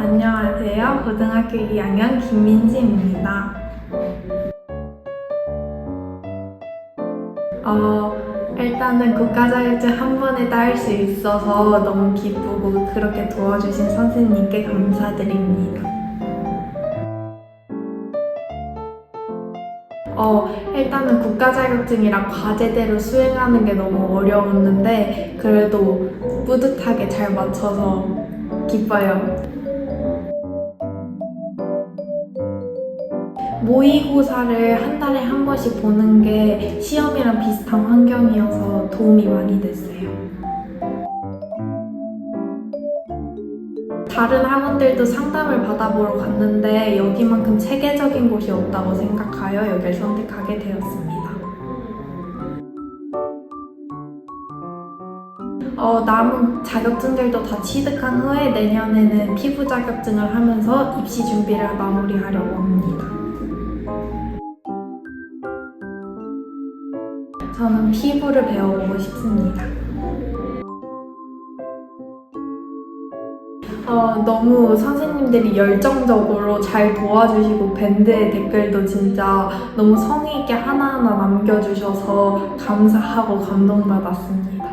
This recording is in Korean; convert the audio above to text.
안녕하세요. 고등학교 2학년 김민지입니다. 어, 일단은 국가 자격증 한 번에 따을 수 있어서 너무 기쁘고 그렇게 도와주신 선생님께 감사드립니다. 어, 일단은 국가 자격증이라 과제대로 수행하는 게 너무 어려웠는데 그래도 뿌듯하게 잘 맞춰서 기뻐요. 모의고사를 한 달에 한 번씩 보는 게 시험이랑 비슷한 환경이어서 도움이 많이 됐어요. 다른 학원들도 상담을 받아보러 갔는데 여기만큼 체계적인 곳이 없다고 생각하여 여기를 선택하게 되었습니다. 어, 남은 자격증들도 다 취득한 후에 내년에는 피부 자격증을 하면서 입시 준비를 마무리하려고 합니다. 저는 피부를 배워보고 싶습니다. 어, 너무 선생님들이 열정적으로 잘 도와주시고 밴드의 댓글도 진짜 너무 성의 있게 하나하나 남겨주셔서 감사하고 감동받았습니다.